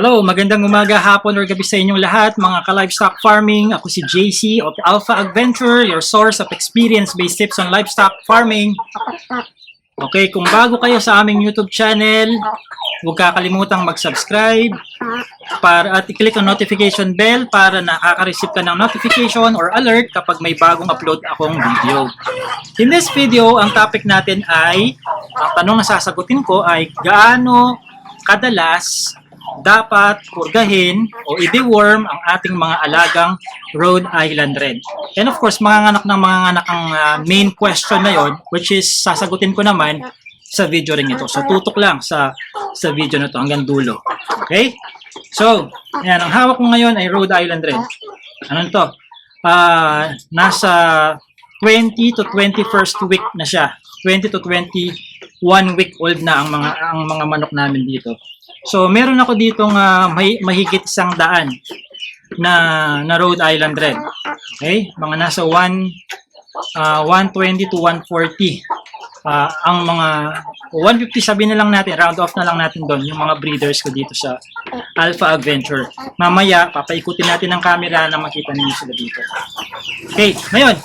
Hello, magandang umaga, hapon, or gabi sa inyong lahat, mga ka-livestock farming. Ako si JC of Alpha Adventure, your source of experience-based tips on livestock farming. Okay, kung bago kayo sa aming YouTube channel, huwag kakalimutang mag-subscribe para at i-click ang notification bell para nakaka-receive ka ng notification or alert kapag may bagong upload akong video. In this video, ang topic natin ay, ang tanong na sasagutin ko ay gaano kadalas dapat purgahin o i-deworm ang ating mga alagang Rhode Island Red. And of course, mga anak ng mga anak ang ah, main question na yon, which is sasagutin ko naman sa video rin ito. So tutok lang sa sa video na to hanggang dulo. Okay? So, ayan, ang hawak ko ngayon ay Rhode Island Red. Ano to? Ah, nasa 20 to 21st week na siya. 20 to 21 week old na ang mga ang mga manok namin dito. So, meron ako ditong may, mahigit isang daan na, na Rhode Island Red. Okay? Mga nasa 1, ah, 120 to 140. Ah, ang mga 150 sabihin na lang natin, round off na lang natin doon, yung mga breeders ko dito sa Alpha Adventure. Mamaya, papaikutin natin ang camera na makita ninyo sila dito. Okay, ngayon,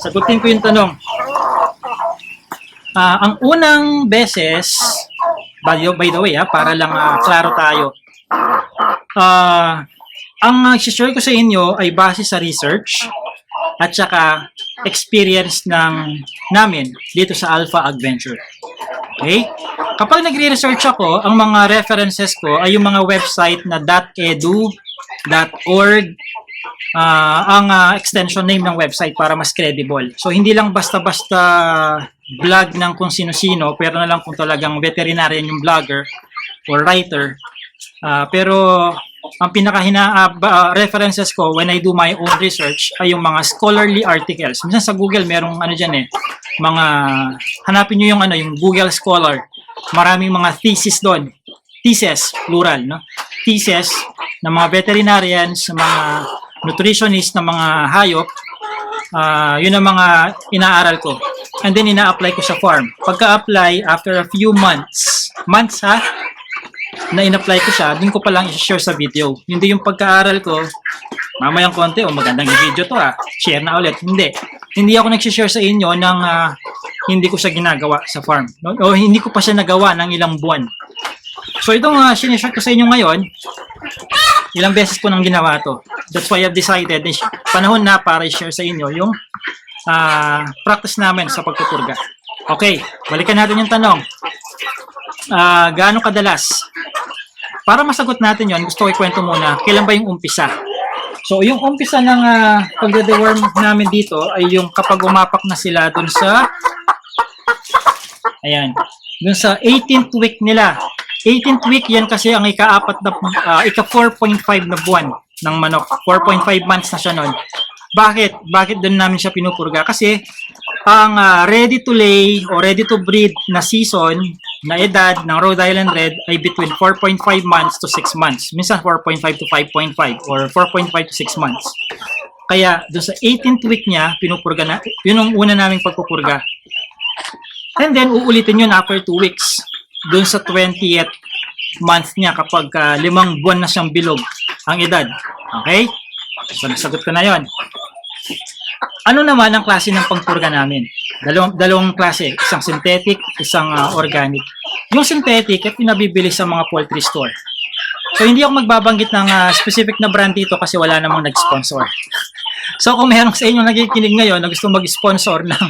sagutin ko yung tanong. Ah, ang unang beses, by, by the way, ah, para lang ah, klaro tayo. Ah, ang uh, share ko sa inyo ay base sa research at saka experience ng namin dito sa Alpha Adventure. Okay? Kapag nagre-research ako, ang mga references ko ay yung mga website na .edu, .org, ah, ang ah, extension name ng website para mas credible. So, hindi lang basta-basta blog ng kung sino-sino, pero na lang kung talagang veterinarian yung blogger or writer. Ah, pero ang pinakahina ah, ba- ah, references ko when I do my own research ay yung mga scholarly articles. Minsan sa Google merong ano diyan eh, mga hanapin niyo yung ano yung Google Scholar. Maraming mga thesis doon. Thesis plural, no? Thesis ng mga veterinarians, mga nutritionist ng mga hayop. Ah, yun ang mga inaaral ko. And then ina-apply ko sa farm. Pagka-apply after a few months, months ha, na in-apply ko siya, din ko pa lang i-share sa video. Hindi yung pagkaaral ko, mamayang konti, o magandang video to ah, share na ulit. Hindi. Hindi ako nag-share sa inyo ng ah, hindi ko siya ginagawa sa farm. No? O hindi ko pa siya nagawa ng ilang buwan. So itong uh, sinishare ko sa inyo ngayon, ilang beses ko nang ginawa to. That's why I've decided, na panahon na para i-share sa inyo yung ah, practice namin sa pagpupurga. Okay, balikan natin yung tanong. Ah, gaano kadalas? Para masagot natin yon, gusto ko ikwento muna, kailan ba yung umpisa? So, yung umpisa ng uh, pagde-deworm namin dito ay yung kapag umapak na sila dun sa ayan, dun sa 18th week nila. 18th week yan kasi ang ika-apat na ah, ika 4.5 na buwan ng manok. 4.5 months na siya noon. Bakit? Bakit doon namin siya pinupurga? Kasi ang ah, ready to lay o ready to breed na season na edad ng Rhode Island Red ay between 4.5 months to 6 months. Minsan 4.5 to 5.5 or 4.5 to 6 months. Kaya doon sa 18th week niya, pinupurga na, yun ang una naming pagpupurga. And then uulitin yun after 2 weeks. Doon sa 20th month niya kapag ah, limang buwan na siyang bilog ang edad. Okay? So nasagot ko na yon. Ano naman ang klase ng pagpurga namin? Dalawang, dalawang klase, isang synthetic, isang ah, organic. Yung synthetic ay pinabibili sa mga poultry store. So hindi ako magbabanggit ng ah, specific na brand dito kasi wala namang nag-sponsor. So kung meron sa inyo nakikinig ngayon na gusto mag-sponsor ng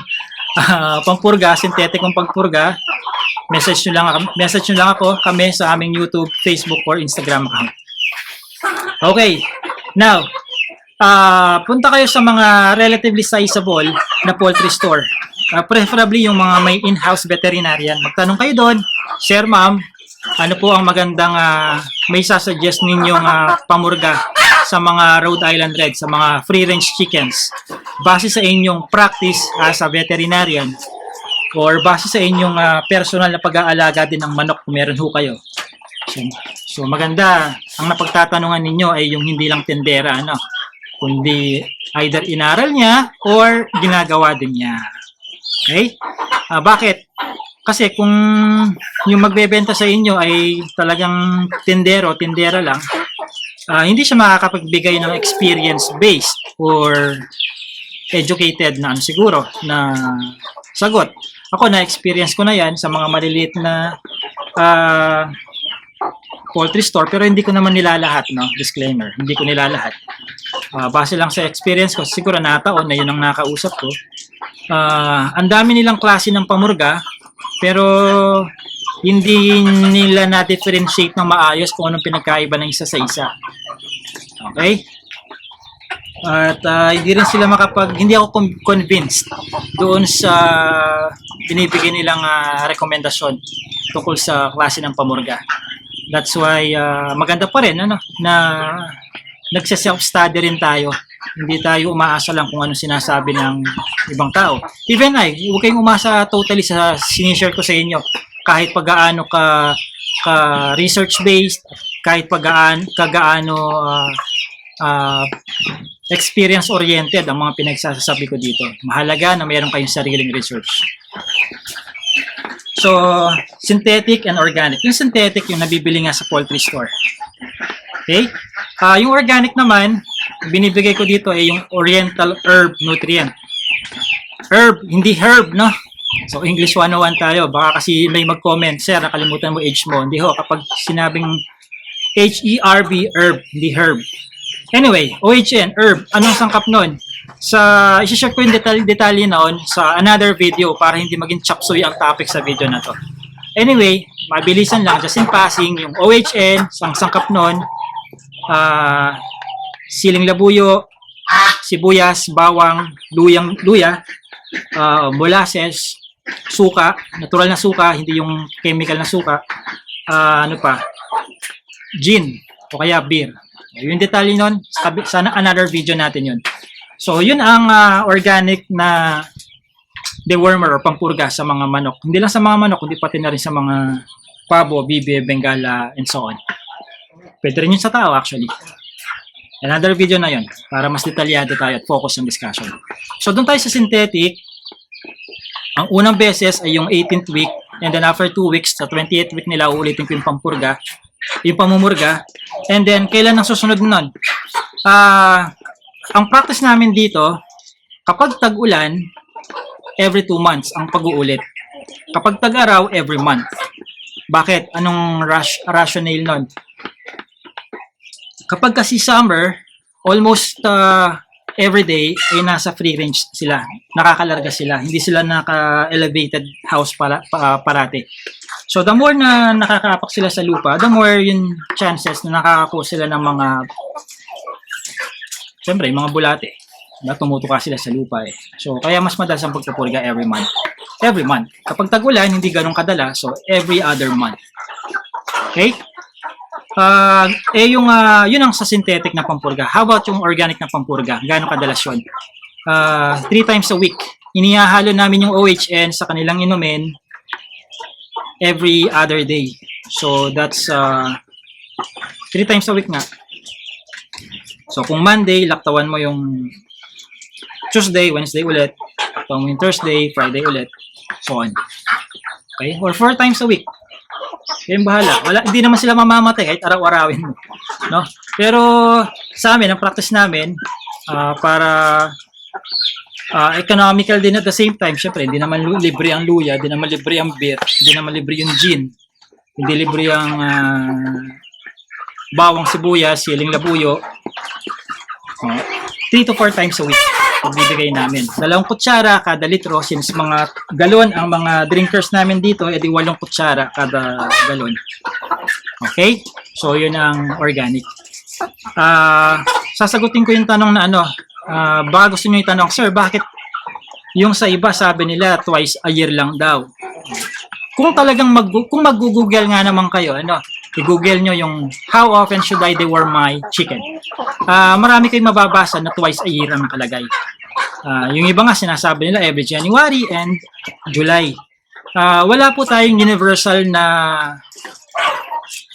ah, pampurga, synthetic ng pagpurga, message nyo lang, ako- message nyo lang ako kami sa aming YouTube, Facebook, or Instagram account. Okay. Now, ah punta kayo sa mga relatively sizable na poultry store. Ah, preferably yung mga may in-house veterinarian. Magtanong kayo doon, Sir Ma'am, ano po ang magandang ah, may sasuggest ninyong ah, pamurga sa mga Rhode Island Red, sa mga free-range chickens? Base sa inyong practice as a veterinarian or base sa inyong ah, personal na pag-aalaga din ng manok kung meron ho kayo. So, so maganda, ang napagtatanungan ninyo ay yung hindi lang tendera, ano, kundi either inaral niya or ginagawa din niya. Okay? Ah, bakit? Kasi kung yung magbebenta sa inyo ay talagang tindero, tindera lang, ah, hindi siya makakapagbigay ng experience-based or educated na ano siguro na sagot. Ako na experience ko na 'yan sa mga maliliit na ah, poultry store pero hindi ko naman nilalahat no? Disclaimer hindi ko nilalahat. Ah, base lang sa experience ko siguro nataon na yun ang nakausap ko. Ah, ang dami nilang klase ng pamurga pero hindi nila na-differentiate ng maayos kung anong pinagkaiba ng isa sa isa. Okay at ah, hindi rin sila makapag hindi ako con- convinced doon sa binibigay nilang ah, rekomendasyon tungkol sa klase ng pamurga That's why ah, maganda pa rin ano na nagse-self-study rin tayo. Hindi tayo umaasa lang kung ano sinasabi ng ibang tao. Even I, huwag kayong umasa totally sa sinishare ko sa inyo. Kahit pag-aano ka, ka research-based, kahit pag-aano, kagaano ah, ah, experience-oriented ang mga pinagsasabi ko dito. Mahalaga na mayroon kayong sariling research. So, synthetic and organic. Yung synthetic, yung nabibili nga sa poultry store. Okay? Ah, yung organic naman, binibigay ko dito ay yung oriental herb nutrient. Herb, hindi herb, no? So, English 101 tayo. Baka kasi may mag-comment, Sir, nakalimutan mo age mo. Hindi ho, kapag sinabing H-E-R-B, herb, hindi herb. Anyway, OHN, herb, anong sangkap nun? Sa, isi-share ko yung detalye, detalye noon sa another video para hindi maging chapsuy ang topic sa video na to. Anyway, mabilisan lang, just in passing, yung OHN, sang sangkap nun, ah, siling labuyo, sibuyas, bawang, luyang, luya, ah, molasses, suka, natural na suka, hindi yung chemical na suka, ah, ano pa, gin, o kaya beer. Yung detalye nun, sana another video natin yun. So, yun ang ah, organic na dewormer or pampurga sa mga manok. Hindi lang sa mga manok, kundi pati na rin sa mga pabo, bibe, bengala, and so on. Pwede rin yun sa tao actually. Another video na yun para mas detalyado tayo at focus ang discussion. So, doon tayo sa synthetic. Ang unang beses ay yung 18th week and then after 2 weeks, sa 28th week nila, uulitin ko yung pampurga, yung pamumurga. And then, kailan ang susunod nun? Ah, ang practice namin dito, kapag tag-ulan, every 2 months ang pag-uulit. Kapag tag-araw, every month. Bakit? Anong rush, rationale nun? Kapag kasi summer, almost uh, every day ay nasa free range sila. Nakakalarga sila. Hindi sila naka-elevated house para, pa, parate. So the more na nakakapak sila sa lupa, the more yung chances na nakakakuha sila ng mga Siyempre, mga bulate na tumutuka sila sa lupa eh. So, kaya mas madalas ang pagpupurga every month. Every month. Kapag tag-ulan, hindi ganun kadala. So, every other month. Okay? Ah, eh yung ah, yun ang sa synthetic na pampurga. How about yung organic na pampurga? Gaano kadalas yun? Ah, three times a week. Inihahalo namin yung OHN sa kanilang inumin every other day. So that's uh, three times a week nga. So kung Monday, laktawan mo yung Tuesday, Wednesday ulit, laktawan mo Thursday, Friday ulit, so on. Okay? Or four times a week. Kayong bahala. Wala, hindi naman sila mamamatay kahit araw-arawin mo. No? Pero sa amin, ang practice namin, ah, para ah, economical din at the same time, syempre, hindi naman libre ang luya, hindi naman libre ang beer, hindi naman libre yung gin, hindi libre ang ah, bawang sibuyas, siling labuyo. Uh, three to four times a week ibibigay namin. Dalawang kutsara kada litro since mga galon ang mga drinkers namin dito, edi walong kutsara kada galon. Okay? So, yun ang organic. Ah, sasagutin ko yung tanong na ano, ah, baka gusto nyo yung tanong, Sir, bakit yung sa iba sabi nila twice a year lang daw? Kung talagang mag kung mag-google nga naman kayo, ano, i-google nyo yung how often should I deworm my chicken? Ah, marami kayong mababasa na twice a year ang nakalagay. Ah, yung iba nga sinasabi nila every January and July. Ah, wala po tayong universal na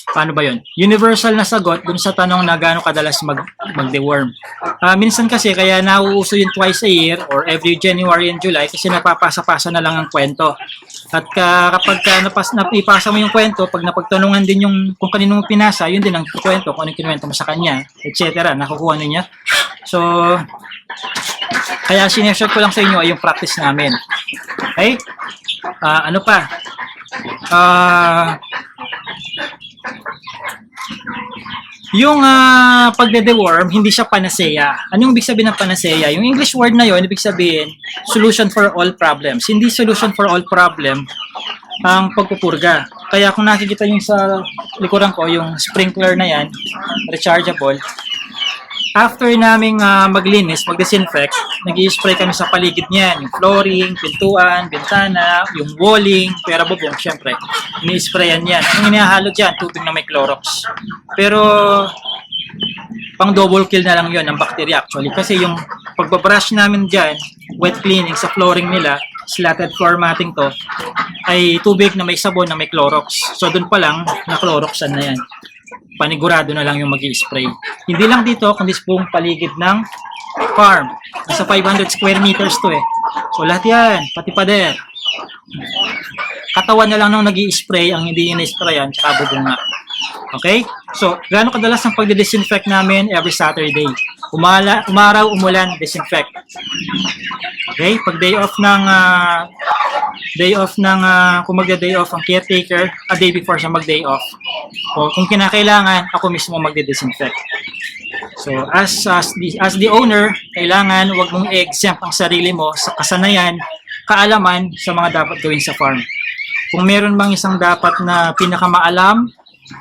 paano ba yon? Universal na sagot dun sa tanong na gaano kadalas mag, mag-deworm. Ah, minsan kasi kaya nauuso yung twice a year or every January and July kasi napapasa-pasa na lang ang kwento. At ka, kapag ka napas, napipasa mo yung kwento, pag napagtanungan din yung kung kanino mo pinasa, yun din ang kwento, kung ano kinuwento mo sa kanya, etc. Nakukuha na niya. So, kaya sineshare ko lang sa inyo ay yung practice namin. Okay? Ah, ano pa? Ah, yung ah, pagde-deworm, hindi siya panacea. Anong ibig sabihin ng panacea? Yung English word na yon, ibig sabihin, solution for all problems. Hindi solution for all problem ang pagpupurga. Kaya kung nakikita yung sa likuran ko, yung sprinkler na yan, rechargeable, after naming ah, maglinis, mag-disinfect, nag spray kami sa paligid niyan. Yung flooring, pintuan, bintana, yung walling, pera bubong, syempre. Ini-sprayan yan. Ang inihahalo dyan, tubig na may Clorox. Pero, pang double kill na lang yon ng bacteria actually. Kasi yung pagbabrush namin dyan, wet cleaning sa flooring nila, slatted floor matting to, ay tubig na may sabon na may Clorox. So, dun pa lang, na Cloroxan na yan panigurado na lang yung mag spray Hindi lang dito, kundi sa buong paligid ng farm. Nasa 500 square meters to eh. So lahat yan, pati pader. Katawan na lang nung nag spray ang hindi yung na-sprayan, tsaka bubunga. Okay? So, gaano kadalas ang pagde-disinfect namin every Saturday? Umala, umaraw, umulan, disinfect. Okay? Pag day off ng ah, day off ng ah, kung magda-day off ang caretaker, a day before siya mag-day off. O kung kinakailangan, ako mismo magde-disinfect. So, as, as, the, as the owner, kailangan wag mong i-exempt ang sarili mo sa kasanayan, kaalaman sa mga dapat gawin sa farm. Kung meron bang isang dapat na pinakamaalam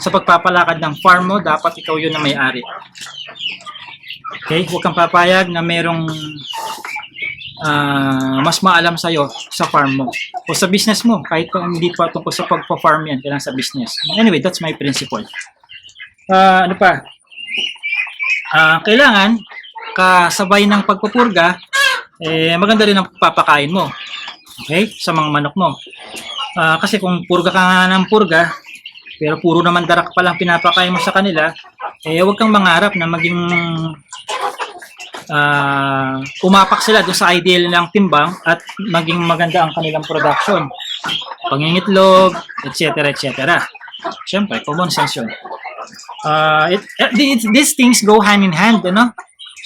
sa pagpapalakad ng farm mo, dapat ikaw yun na may-ari. Okay? Huwag kang papayag na merong ah, mas maalam sa'yo sa farm mo. O sa business mo kahit kung hindi pa tungkol sa pagpa-farm yan kailangan sa business. Anyway that's my principle. Ah, ano pa? Ah, kailangan kasabay ng pagpupurga eh maganda rin ang papakain mo. Okay? Sa mga manok mo. Ah, kasi kung purga ka nga ng purga pero puro naman darak pa lang pinapakain mo sa kanila eh huwag kang mangarap na maging ah umapak sila doon sa ideal ng timbang at maging maganda ang kanilang production. Pangingitlog, etc. etc. Siyempre, common sense yun. Ah, it, eh, it- these things go hand in hand, ano?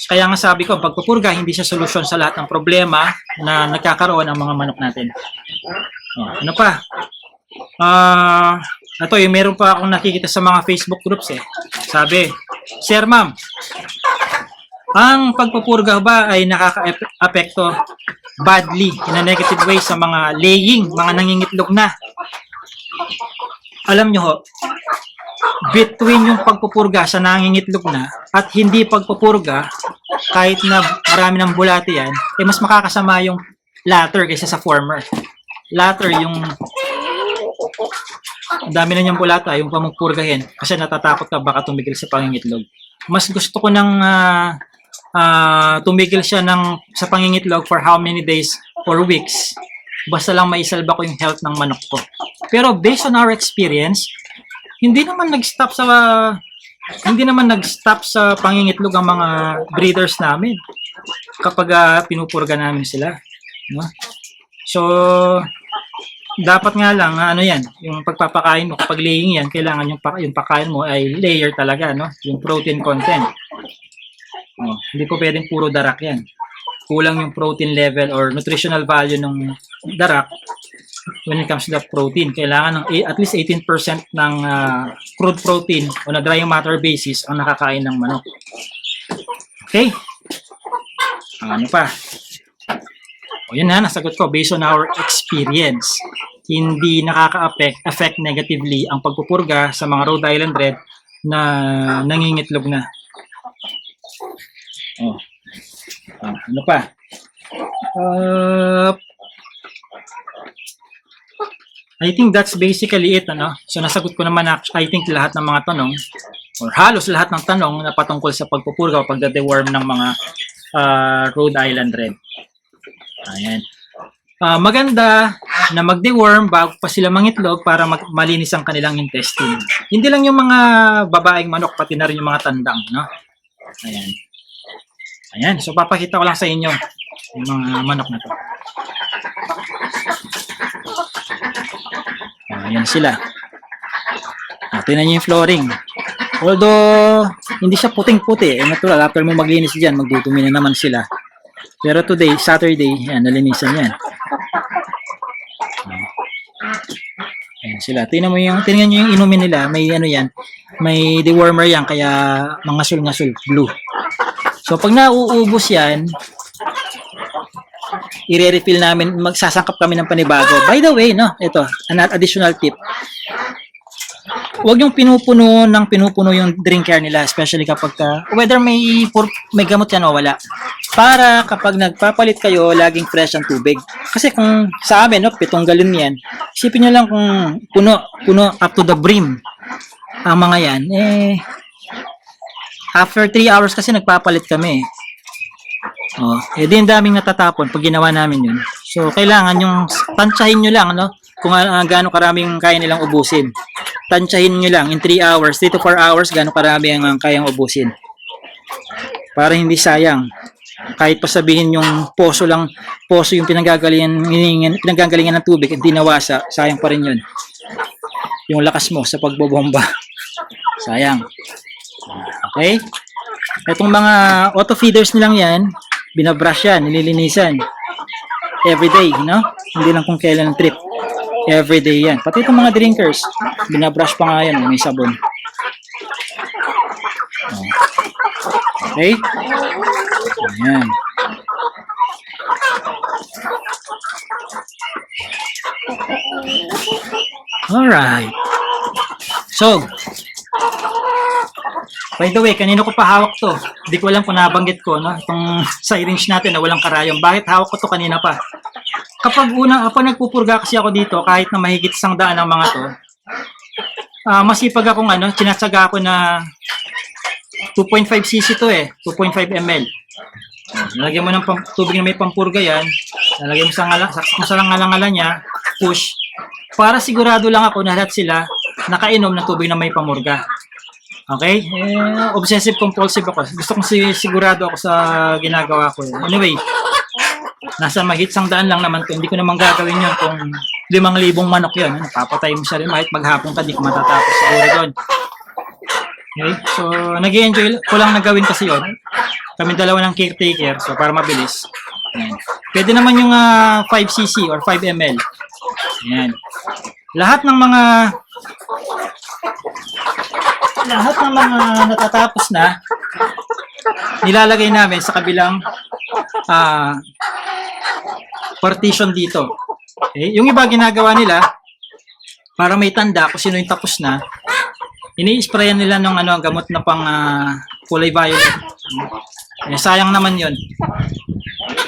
Kaya nga sabi ko, pagpupurga, hindi siya solusyon sa lahat ng problema na nagkakaroon ng mga manok natin. Oh, ano pa? Ah, ito, yung meron pa akong nakikita sa mga Facebook groups eh. Sabi, Sir Ma'am, ang pagpupurga ba ay nakaka-apekto badly in a negative way sa mga laying, mga nangingitlog na? Alam nyo ho, between yung pagpupurga sa nangingitlog na at hindi pagpupurga, kahit na marami ng bulati yan, eh mas makakasama yung latter kaysa sa former. Latter yung dami na niyang bulata, yung pamupurgahin kasi natatakot ka baka tumigil sa pangingitlog. Mas gusto ko nang ah, ah, tumigil siya ng sa pangingitlog for how many days or weeks. Basta lang maisalba ko yung health ng manok ko. Pero based on our experience, hindi naman nag-stop sa hindi naman nag-stop sa pangingitlog ang mga breeders namin kapag ah, pinupurga namin sila, no? So dapat nga lang ah, ano yan, yung pagpapakain mo kapag laying yan, kailangan yung pa- yung pakain mo ay layer talaga, no? Yung protein content. Oh, hindi po pwedeng puro darak yan. Kulang yung protein level or nutritional value ng darak when it comes to the protein. Kailangan ng at least 18% ng ah, crude protein on a dry matter basis ang nakakain ng manok. Okay? Ano pa? O yun na, nasagot ko based on our experience. Hindi nakaka-affect affect negatively ang pagpupurga sa mga Rhode Island Red na nangingitlog na. Oh. Ah, ano pa? Uh, I think that's basically it, ano? So, nasagot ko naman, I think, lahat ng mga tanong or halos lahat ng tanong na patungkol sa pagpupurga o pagdadeworm ng mga ah, Rhode Island Red. Ayan. Ah, maganda na mag-deworm bago pa sila mangitlog para mag- malinis ang kanilang intestine. Hindi lang yung mga babaeng manok, pati na rin yung mga tandang, no? Ayan. Ayan, so papakita ko lang sa inyo yung mga manok na to. Ayan sila. Ah, tingnan nyo yung flooring. Although, hindi siya puting-puti. Eh, natural, after mo maglinis dyan, magdudumi na naman sila. Pero today, Saturday, yan, nalinisan yan. Ah. Ayan sila. Tingnan mo yung, tingnan nyo yung inumin nila. May ano yan, may dewormer yan, kaya mangasul-ngasul, blue. So, pag nauubos yan, i-refill namin, magsasangkap kami ng panibago. By the way, no, ito, an additional tip. Huwag yung pinupuno ng pinupuno yung drink care nila, especially kapag ka, whether may pur- may gamot yan o wala. Para kapag nagpapalit kayo, laging fresh ang tubig. Kasi kung sa amin, no, pitong galon yan, isipin nyo lang kung puno, puno up to the brim ang mga yan, eh, after 3 hours kasi nagpapalit kami. Oh, eh di ang daming natatapon pag ginawa namin yun. So, kailangan yung tansyahin nyo lang, no? Kung uh, gaano karaming kaya nilang ubusin. Tansyahin nyo lang, in 3 hours, 3 to 4 hours, gaano karami ang ang kayang ubusin. Para hindi sayang. Kahit pa sabihin yung poso lang, poso yung pinanggagalingan, pinanggagalingan ng tubig, hindi nawasa, sayang pa rin yun. Yung lakas mo sa pagbobomba. sayang. Okay? Itong mga auto feeders nilang yan, binabrush yan, nililinisan. Everyday, no? Hindi lang kung kailan ang trip. Everyday yan. Pati itong mga drinkers, binabrush pa nga yan, may sabon. Okay? Ayan. Alright. So, By the way, kanino ko pa hawak to? Hindi ko alam kung nabanggit ko, no? Itong syringe natin na walang karayom. Bakit hawak ko to kanina pa? Kapag una, ako nagpupurga kasi ako dito, kahit na mahigit isang daan ng mga to, ah masipag akong ano, tinatsaga ako na 2.5 cc to eh, 2.5 ml. Lalagyan mo ng pam- tubig na may pampurga yan, lalagyan mo sa, ngala, sa, kung sa ngala-ngala niya, push, para sigurado lang ako na lahat sila nakainom ng tubig na may pamurga. Okay? Eh, obsessive compulsive ako. Gusto kong si- sigurado ako sa ginagawa ko. Anyway, nasa mahit sang daan lang naman to. Hindi ko naman gagawin yun kung limang libong manok yun. Ano, papatay mo siya rin. Kahit maghapon ka, di ka matatapos siguro doon. Okay? So, nag enjoy ko lang na gawin kasi yun. Kami dalawa ng caretaker. So, para mabilis. Ayan. Pwede naman yung ah, 5cc or 5 ml. Ayan. Lahat ng mga lahat ng mga natatapos na nilalagay namin sa kabilang ah, partition dito. Okay? Yung iba ginagawa nila para may tanda kung sino yung tapos na, ini-sprayan nila ng ano, gamot na pang ah, kulay violet. Eh, sayang naman yon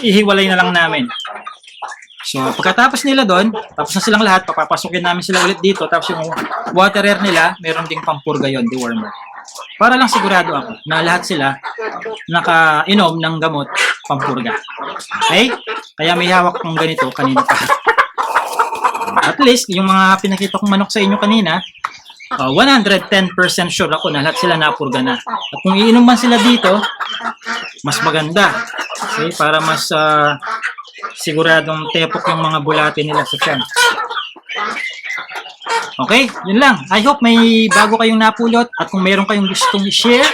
Ihiwalay na lang namin. So, pagkatapos nila doon, tapos na silang lahat, papapasukin namin sila ulit dito, tapos yung water air nila, meron ding pampurga yon dewormer. Para lang sigurado ako na lahat sila nakainom ng gamot pampurga. Okay? Kaya may hawak kong ganito kanina pa. At least, yung mga pinakita kong manok sa inyo kanina, uh, 110% sure ako na lahat sila napurga na. At kung iinom man sila dito, mas maganda. Okay? Para mas ah, siguradong tepok yung mga bulate nila sa tiyan. Okay, yun lang. I hope may bago kayong napulot at kung meron kayong gustong i-share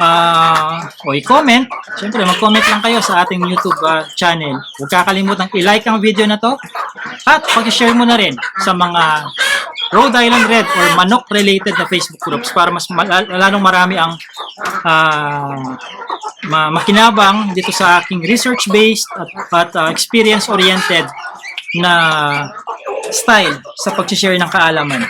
ah o i-comment, syempre mag-comment lang kayo sa ating YouTube ah, channel. Huwag kakalimutan i-like ang video na to at pag-share mo na rin sa mga Rhode Island Red or manok related na Facebook groups para mas lalong marami ang ma- makinabang dito sa aking research-based at, at uh, experience-oriented na style sa pag-share ng kaalaman.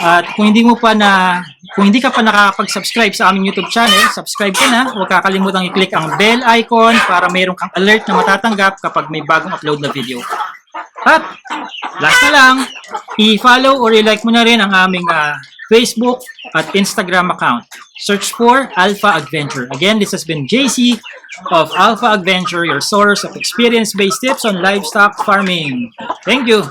At kung hindi mo pa na kung hindi ka pa nakakapag-subscribe sa aming YouTube channel, subscribe ka na. Huwag kakalimutan i-click ang bell icon para mayroon kang alert na matatanggap kapag may bagong upload na video. At last na lang, i-follow or i-like mo na rin ang aming ah, Facebook at Instagram account. Search for Alpha Adventure. Again, this has been JC of Alpha Adventure, your source of experience-based tips on livestock farming. Thank you.